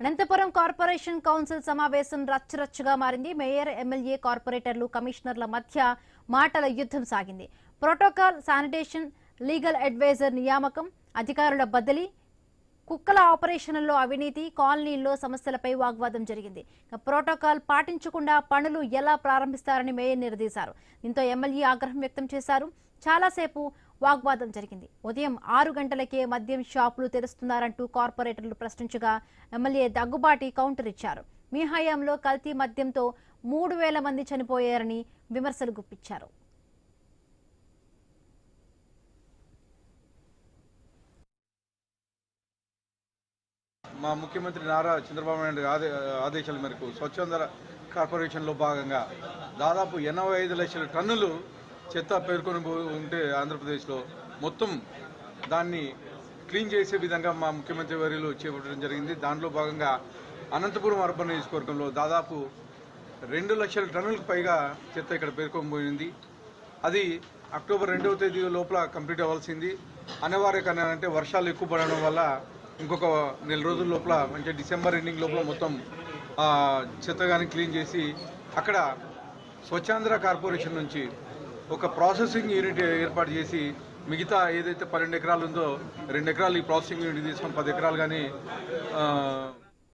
Anantapuram corporation council సమావేశం రచ్చరచ్చగా మారింది. Mayor MLA కార్పొరేటర్లు కమిషనర్ల మధ్య మాటల యుద్ధం సాగింది. ప్రోటోకాల్ శానిటేషన్ లీగల్ అడ్వైజర్ నియామకం అధికారుల బదిలీ కుక్కల ఆపరేషన్లలో అవినీతి కాలనీల్లో సమస్యలపై వాగ్వాదం జరిగింది. ప్రోటోకాల్ పాటించకుండా పనులు ఎలా ప్రారంభిస్తారని మేయర్ నిలదీశారు దీంతో ఎమ్మెల్యే ఆగ్రహం వ్యక్తం చేశారు. చాలాసేపు వాగ్వాదం జరిగింది. ఉదయం ఆరు గంటలకే మద్యం షాపులు తెరుస్తున్నారంటూ కార్పొరేటర్లు ప్రశ్నించగా ఎమ్మెల్యే దగ్గుబాటి కౌంటర్ ఇచ్చారు. మీ హయాంలో కల్తీ మద్యంతో మూడు వేల మంది చనిపోయారని విమర్శలు గుప్పించారు. మా ముఖ్యమంత్రి నారా చంద్రబాబు నాయుడు ఆదేశాల మేరకు స్వచ్ఛంద కార్పొరేషన్లో భాగంగా దాదాపు ఎనభై ఐదు లక్షల టన్నులు చెత్త పేర్కొని పో- ఉంటే ఆంధ్రప్రదేశ్లో మొత్తం దాన్ని క్లీన్ చేసే విధంగా మా ముఖ్యమంత్రి వర్యులు చేపట్టడం జరిగింది. దాంట్లో భాగంగా అనంతపురం అర్బన్ నియోజకవర్గంలో దాదాపు రెండు లక్షల టన్నులకు పైగా చెత్త ఇక్కడ పేర్కొని పోయింది. అది అక్టోబర్ రెండవ తేదీ లోపల కంప్లీట్ అవ్వాల్సింది. అనివార్య కారణాలంటే అంటే వర్షాలు ఎక్కువ పడడం వల్ల ఇంకొక నెల రోజుల లోపల అంటే డిసెంబర్ ఎండింగ్ లోపల మొత్తం చెత్తగాని క్లీన్ చేసి అక్కడ స్వచ్ఛాంధ్ర కార్పొరేషన్ నుంచి ఒక ప్రాసెసింగ్ యూనిట్ ఏర్పాటు చేసి మిగతా ఏదైతే పన్నెండు ఎకరాలు ఉందో రెండు ఎకరాలు ఈ ప్రాసెసింగ్ యూనిట్ తీసుకొని పది ఎకరాలు కానీ